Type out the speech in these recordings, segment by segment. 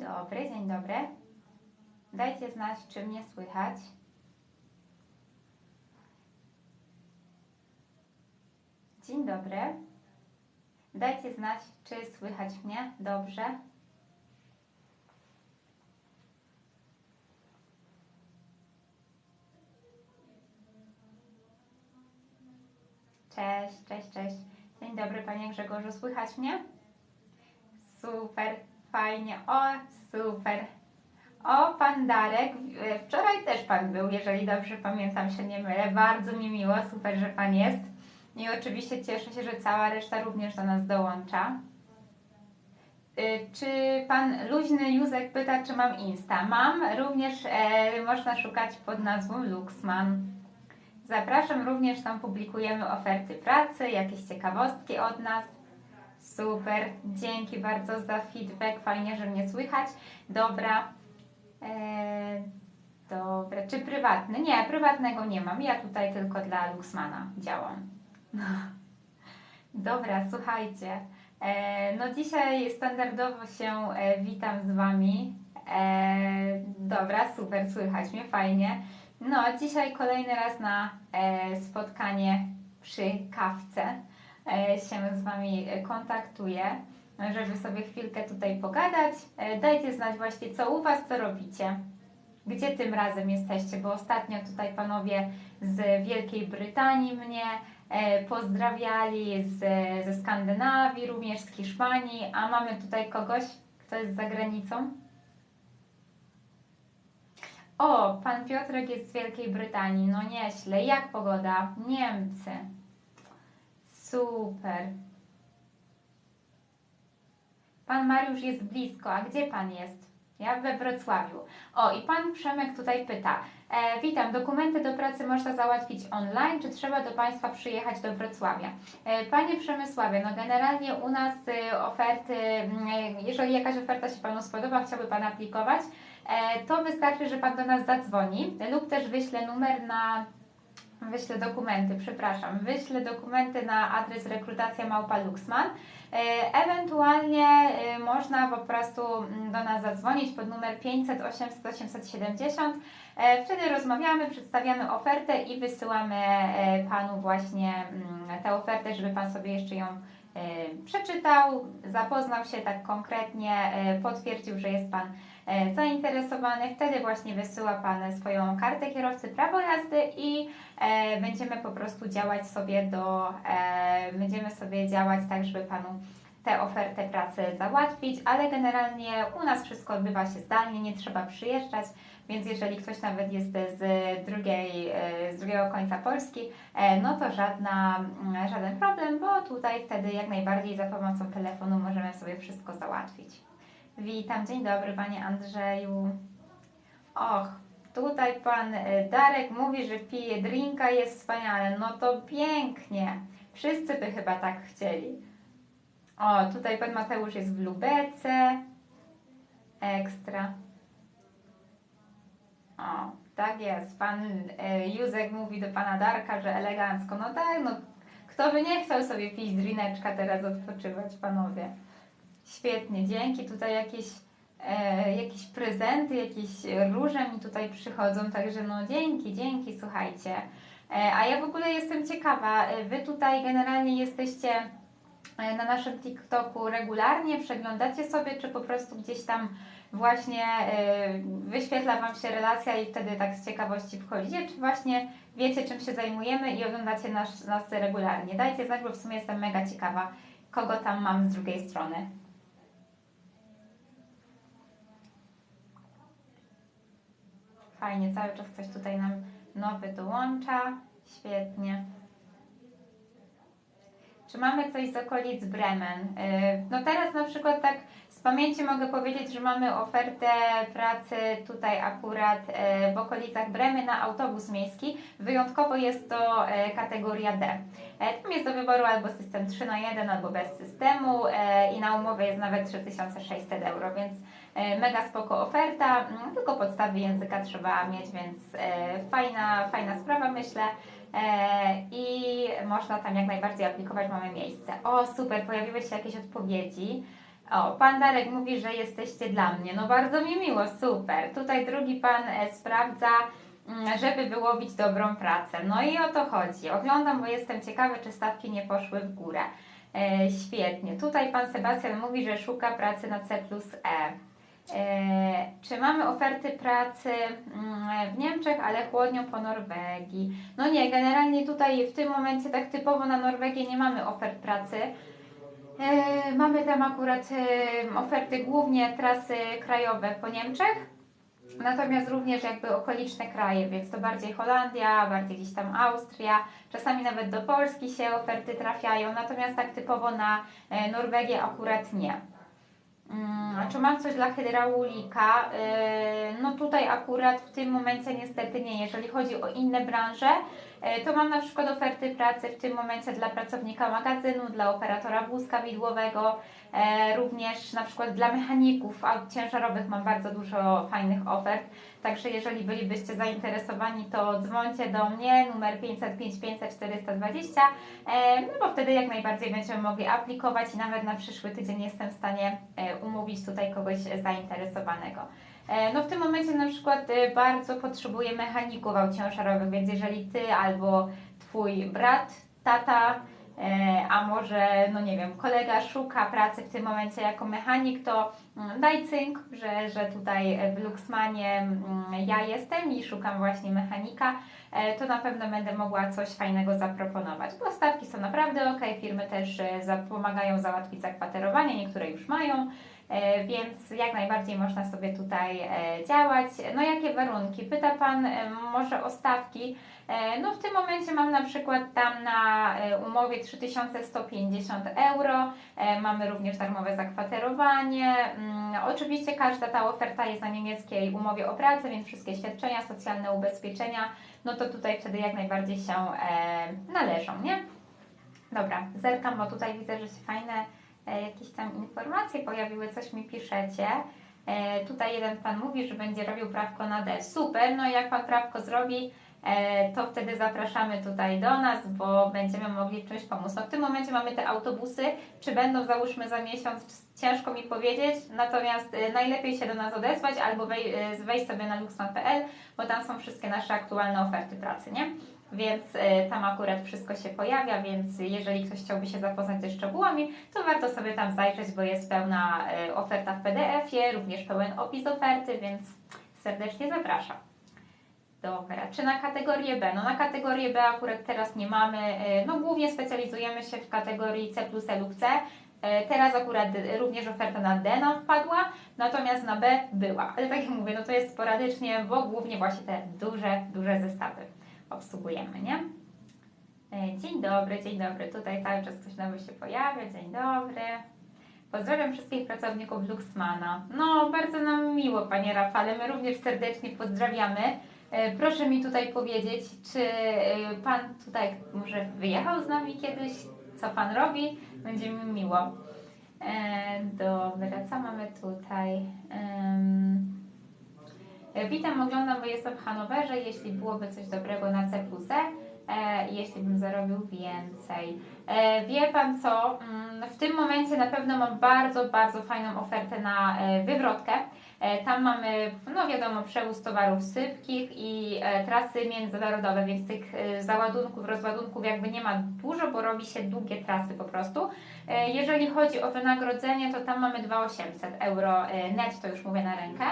dobry, dzień dobry. Dajcie znać, czy mnie słychać. Dzień dobry. Dajcie znać, czy słychać mnie dobrze. Cześć, cześć, cześć. Dzień dobry, panie Grzegorzu. Słychać mnie? Super, fajnie. O, super. O, pan Darek. e, Wczoraj też pan był, jeżeli dobrze pamiętam, się nie mylę. Bardzo mi miło, super, że pan jest. I oczywiście cieszę się, że cała reszta również do nas dołącza. Y, Czy pan luźny Józek pyta, czy mam Insta? Mam, również e, można szukać pod nazwą Luxman. Zapraszam, również tam publikujemy oferty pracy, jakieś ciekawostki od nas. Super, dzięki bardzo za feedback, fajnie, że mnie słychać. Dobra, e, dobra, czy prywatny? Nie, prywatnego nie mam, ja tutaj tylko dla Luxmana działam. Dobra, słuchajcie. E, no dzisiaj standardowo się e, witam z Wami. E, dobra, super, słychać mnie, fajnie. No, dzisiaj kolejny raz na e, spotkanie przy kawce się z Wami e, kontaktuję, żeby sobie chwilkę tutaj pogadać. E, dajcie znać właśnie, co u Was, co robicie. Gdzie tym razem jesteście, bo ostatnio tutaj panowie z Wielkiej Brytanii mnie e, pozdrawiali, z, ze Skandynawii, również z Hiszpanii, a mamy tutaj kogoś, kto jest za granicą. O, pan Piotrek jest z Wielkiej Brytanii, no nieźle. Jak pogoda? Niemcy. Super. Pan Mariusz jest blisko, a gdzie pan jest? Ja we Wrocławiu. O, i pan Przemek tutaj pyta. E, witam, dokumenty do pracy można załatwić online, czy trzeba do Państwa przyjechać do Wrocławia? E, Panie Przemysławie, no generalnie u nas y, oferty, mm, e, jeżeli jakaś oferta się Panu spodoba, chciałby Pan aplikować, e, to wystarczy, że Pan do nas zadzwoni lub też wyśle numer na Wyślę dokumenty, przepraszam. Wyślę dokumenty na adres rekrutacja małpa Luxman. E, Ewentualnie e, można po prostu mm, do nas zadzwonić pod numer 500 800 870. E, Wtedy rozmawiamy, przedstawiamy ofertę i wysyłamy e, Panu właśnie mm, tę ofertę, żeby Pan sobie jeszcze ją przeczytał, zapoznał się tak konkretnie, potwierdził, że jest Pan zainteresowany. Wtedy właśnie wysyła Pan swoją kartę kierowcy, prawo jazdy i e, będziemy po prostu działać sobie do, e, będziemy sobie działać tak, żeby Panu tę ofertę pracy załatwić, ale generalnie u nas wszystko odbywa się zdalnie, nie trzeba przyjeżdżać, więc jeżeli ktoś nawet jest z, drugiej, e, z drugiego końca Polski, e, no to żadna, mm, żaden problem, bo tutaj wtedy jak najbardziej za pomocą telefonu możemy sobie wszystko załatwić. Witam, dzień dobry Panie Andrzeju. Och, tutaj Pan e, Darek mówi, że pije drinka, jest wspaniale. No to pięknie. Wszyscy by chyba tak chcieli. O, tutaj Pan Mateusz jest w Lubece. Ekstra. O, tak jest. Pan e, Józek mówi do Pana Darka, że elegancko. No tak, no kto by nie chciał sobie pić drineczka teraz odpoczywać, Panowie. Świetnie, dzięki. Tutaj jakieś, e, jakieś prezenty, jakieś róże mi tutaj przychodzą, także no dzięki, dzięki, słuchajcie. E, a ja w ogóle jestem ciekawa, e, Wy tutaj generalnie jesteście e, na naszym TikToku regularnie, przeglądacie sobie, czy po prostu gdzieś tam właśnie e, wyświetla Wam się relacja i wtedy tak z ciekawości wchodzicie, czy właśnie wiecie, czym się zajmujemy i oglądacie nas, nas regularnie. Dajcie znać, bo w sumie jestem mega ciekawa, kogo tam mam z drugiej strony. Fajnie, cały czas ktoś tutaj nam nowy dołącza. Świetnie. Czy mamy coś z okolic Bremen? Yy, No teraz na przykład tak z pamięci mogę powiedzieć, że mamy ofertę pracy tutaj akurat e, w okolicach Bremy na autobus miejski. Wyjątkowo jest to e, kategoria D. E, Tam jest do wyboru albo system 3 na 1, albo bez systemu i na umowie jest nawet 3600 euro, więc mega spoko oferta. Mm, Tylko podstawy języka trzeba mieć, więc fajna, fajna sprawa myślę. I można tam jak najbardziej aplikować, mamy miejsce. O, super, pojawiły się jakieś odpowiedzi. O, pan Darek mówi, że jesteście dla mnie. No bardzo mi miło, super. Tutaj drugi pan e, sprawdza, mm, żeby wyłowić dobrą pracę. No i o to chodzi. Oglądam, bo jestem ciekawy, czy stawki nie poszły w górę. E, świetnie. Tutaj pan Sebastian mówi, że szuka pracy na C plus E. E, czy mamy oferty pracy mm, w Niemczech, ale chłodnią po Norwegii? No nie, generalnie tutaj w tym momencie tak typowo na Norwegię nie mamy ofert pracy. E, mamy tam akurat e, oferty głównie trasy krajowe po Niemczech, natomiast również jakby okoliczne kraje, więc to bardziej Holandia, bardziej gdzieś tam Austria, czasami nawet do Polski się oferty trafiają, natomiast tak typowo na e, Norwegię akurat nie. Mm, A czy mam coś dla hydraulika? No tutaj akurat w tym momencie niestety nie. Jeżeli chodzi o inne branże, to mam na przykład oferty pracy w tym momencie dla pracownika magazynu, dla operatora wózka widłowego, yy, również na przykład dla mechaników aut ciężarowych mam bardzo dużo fajnych ofert. Także jeżeli bylibyście zainteresowani, to dzwońcie do mnie, numer 505 500 420, e, no bo wtedy jak najbardziej będziemy mogli aplikować i nawet na przyszły tydzień jestem w stanie e, umówić tutaj kogoś zainteresowanego. E, No w tym momencie na przykład e, bardzo potrzebuję mechaników aut ciężarowych, więc jeżeli Ty albo Twój brat, tata, e, a może, no nie wiem, kolega szuka pracy w tym momencie jako mechanik, to mm, daj cynk, że, że tutaj w Luxmanie mm, ja jestem i szukam właśnie mechanika, to na pewno będę mogła coś fajnego zaproponować, bo stawki są naprawdę ok, firmy też pomagają załatwić zakwaterowanie, niektóre już mają, więc jak najbardziej można sobie tutaj e, działać. No jakie warunki? Pyta Pan e, może o stawki. E, No w tym momencie mam na przykład tam na e, umowie 3150 euro, E, mamy również darmowe zakwaterowanie. Mm, Oczywiście każda ta oferta jest na niemieckiej umowie o pracę, więc wszystkie świadczenia, socjalne ubezpieczenia, no to tutaj wtedy jak najbardziej się e, należą, nie? Dobra, zerkam, bo tutaj widzę, że się fajne e, informacje pojawiły, coś mi piszecie. E, tutaj jeden Pan mówi, że będzie robił prawko na D. Super, no jak Pan prawko zrobi, e, to wtedy zapraszamy tutaj do nas, bo będziemy mogli czymś pomóc. No w tym momencie mamy te autobusy, czy będą załóżmy za miesiąc, ciężko mi powiedzieć, natomiast e, najlepiej się do nas odezwać albo wej, e, wejść sobie na luxman.pl, bo tam są wszystkie nasze aktualne oferty pracy, nie? Więc e, tam akurat wszystko się pojawia, więc jeżeli ktoś chciałby się zapoznać ze szczegółami, to warto sobie tam zajrzeć, bo jest pełna e, oferta w PDF-ie, również pełen opis oferty, więc serdecznie zapraszam. Dobra, czy na kategorię B? No na kategorię B akurat teraz nie mamy, e, no głównie specjalizujemy się w kategorii C plus E lub C. Teraz akurat również oferta na D nam wpadła, natomiast na B była. Ale tak jak mówię, no to jest sporadycznie, bo głównie właśnie te duże, duże zestawy obsługujemy, nie? E, Dzień dobry, dzień dobry. Tutaj cały czas ktoś nowy się pojawia. Dzień dobry. Pozdrawiam wszystkich pracowników Luxmana. No, bardzo nam miło, Panie Rafale. My również serdecznie pozdrawiamy. E, Proszę mi tutaj powiedzieć, czy e, Pan tutaj może wyjechał z nami kiedyś? Co Pan robi? Będzie mi miło. Dobra, co mamy tutaj? E, Witam, oglądam, bo jestem w Hanowerze. Jeśli byłoby coś dobrego na C plus E, e, jeśli bym zarobił więcej. E, wie Pan co? Mm, W tym momencie na pewno mam bardzo, bardzo fajną ofertę na wywrotkę. Tam mamy, no wiadomo, przewóz towarów sypkich i trasy międzynarodowe, więc tych załadunków, rozładunków jakby nie ma dużo, bo robi się długie trasy po prostu. Jeżeli chodzi o wynagrodzenie, to tam mamy 2800 euro e, net, to już mówię na rękę.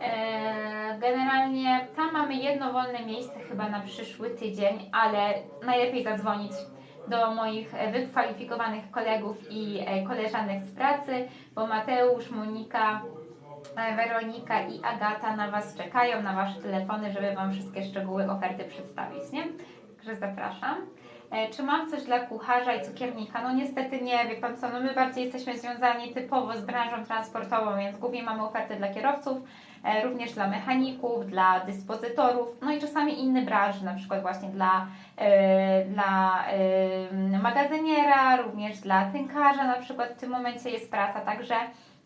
E, Generalnie tam mamy jedno wolne miejsce chyba na przyszły tydzień, ale najlepiej zadzwonić do moich e, wykwalifikowanych kolegów i e, koleżanek z pracy, bo Mateusz, Monika, Weronika i Agata na Was czekają, na Wasze telefony, żeby Wam wszystkie szczegóły oferty przedstawić, nie? Także zapraszam. Czy mam coś dla kucharza i cukiernika? No niestety nie, wie Pan co, no my bardziej jesteśmy związani typowo z branżą transportową, więc głównie mamy oferty dla kierowców, również dla mechaników, dla dyspozytorów, no i czasami inne branże, na przykład właśnie dla, e, dla e, magazyniera, również dla tynkarza na przykład. W tym momencie jest praca, także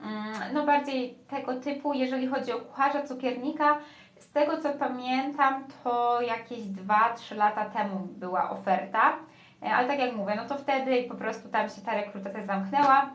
mm, no bardziej tego typu, jeżeli chodzi o kucharza, cukiernika, z tego co pamiętam, to jakieś 2-3 lata temu była oferta, E, ale tak jak mówię, no to wtedy po prostu tam się ta rekrutacja zamknęła.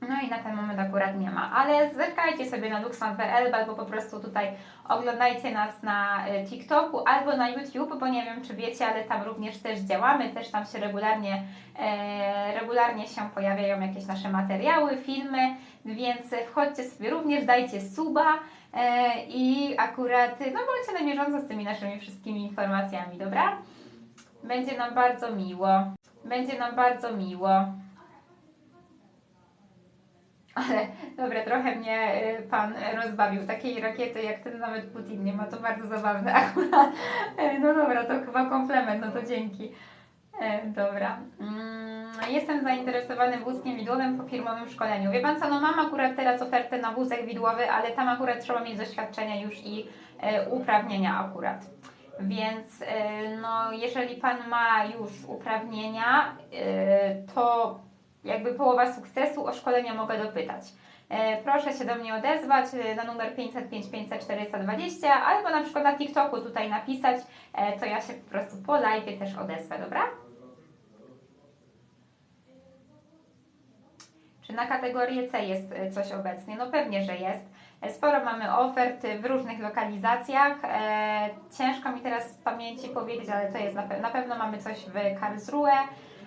No i na ten moment akurat nie ma, ale zerkajcie sobie na luxman.pl albo po prostu tutaj oglądajcie nas na y, TikToku albo na YouTube, bo nie wiem czy wiecie, ale tam również też działamy, też tam się regularnie, e, regularnie się pojawiają jakieś nasze materiały, filmy, więc wchodźcie sobie również, dajcie suba e, i akurat, no bądźcie na bieżąco z tymi naszymi wszystkimi informacjami, dobra? Będzie nam bardzo miło. Będzie nam bardzo miło. Ale dobra, trochę mnie y, pan rozbawił. Takiej rakiety jak ten nawet Putin nie ma, to bardzo zabawne akurat. E, No dobra, to chyba komplement, no to dzięki. E, Dobra. Mm, Jestem zainteresowany wózkiem widłowym po firmowym szkoleniu. Wie pan co, no mam akurat teraz ofertę na wózek widłowy, ale tam akurat trzeba mieć doświadczenia już i e, uprawnienia akurat. Więc no, jeżeli pan ma już uprawnienia, to jakby połowa sukcesu o szkolenia mogę dopytać. E, Proszę się do mnie odezwać e, na numer 505 500 420 albo na przykład na TikToku tutaj napisać, e, to ja się po prostu po live też odezwę, dobra? Czy na kategorię C jest coś obecnie? No pewnie, że jest. Sporo mamy ofert w różnych lokalizacjach. Ciężko mi teraz z pamięci powiedzieć, ale to jest na, na pewno mamy coś w Karlsruhe.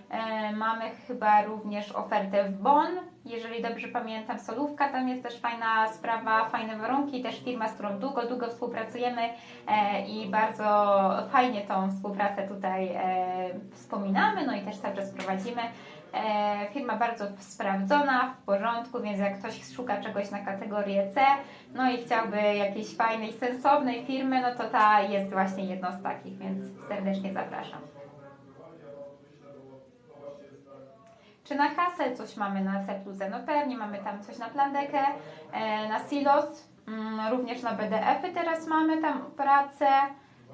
E, mamy chyba również ofertę w Bonn. Jeżeli dobrze pamiętam, Solówka, tam jest też fajna sprawa, fajne warunki, też firma, z którą długo, długo współpracujemy e, i bardzo fajnie tą współpracę tutaj e, wspominamy, no i też cały czas prowadzimy. Firma bardzo sprawdzona, w porządku, więc jak ktoś szuka czegoś na kategorię C, no i chciałby jakiejś fajnej, sensownej firmy, no to ta jest właśnie jedną z takich, więc serdecznie zapraszam. Czy na kasę coś mamy na C E? No pewnie mamy tam coś na plandekę, e, na silos, mm, również na BDF-y teraz mamy tam pracę,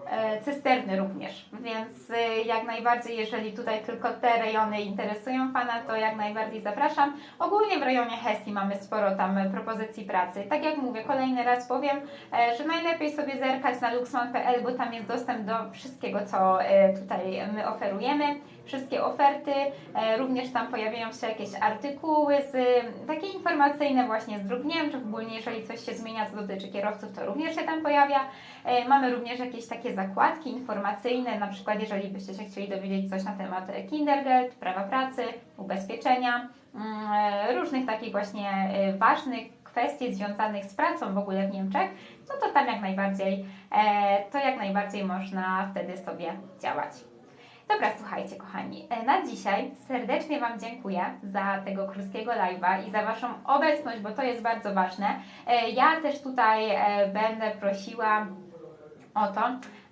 e, cysterny również, więc e, jak najbardziej, jeżeli tutaj tylko te rejony interesują Pana, to jak najbardziej zapraszam. Ogólnie w rejonie Hesji mamy sporo tam propozycji pracy. Tak jak mówię, kolejny raz powiem, że najlepiej sobie zerkać na luxman.pl, bo tam jest dostęp do wszystkiego, co tutaj my oferujemy wszystkie oferty, e, również tam pojawiają się jakieś artykuły z, takie informacyjne właśnie z dróg Niemczech, ogólnie jeżeli coś się zmienia, co dotyczy kierowców, to również się tam pojawia. E, Mamy również jakieś takie zakładki informacyjne, na przykład jeżeli byście się chcieli dowiedzieć coś na temat Kindergeld, prawa pracy, ubezpieczenia, mm, e, różnych takich właśnie ważnych kwestii związanych z pracą w ogóle w Niemczech, no to tam jak najbardziej, to jak najbardziej można wtedy sobie działać. Dobra, słuchajcie, kochani, e, na dzisiaj serdecznie Wam dziękuję za tego krótkiego live'a i za Waszą obecność, bo to jest bardzo ważne. E, Ja też tutaj e, będę prosiła o to,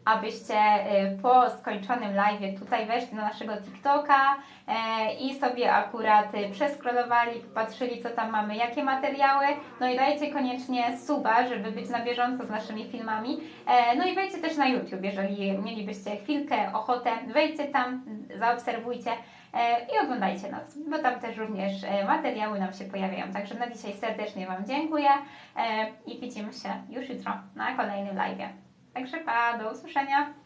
abyście e, po skończonym live'ie tutaj weszli na naszego TikToka e, i sobie akurat e, przeskrolowali, popatrzyli co tam mamy, jakie materiały, no i dajcie koniecznie suba, żeby być na bieżąco z naszymi filmami, e, no i wejdźcie też na YouTube, jeżeli mielibyście chwilkę, ochotę, wejdźcie tam, zaobserwujcie e, i oglądajcie nas, bo tam też również materiały nam się pojawiają. Także na dzisiaj serdecznie Wam dziękuję i widzimy się już jutro na kolejnym live'ie. Także pa, do usłyszenia.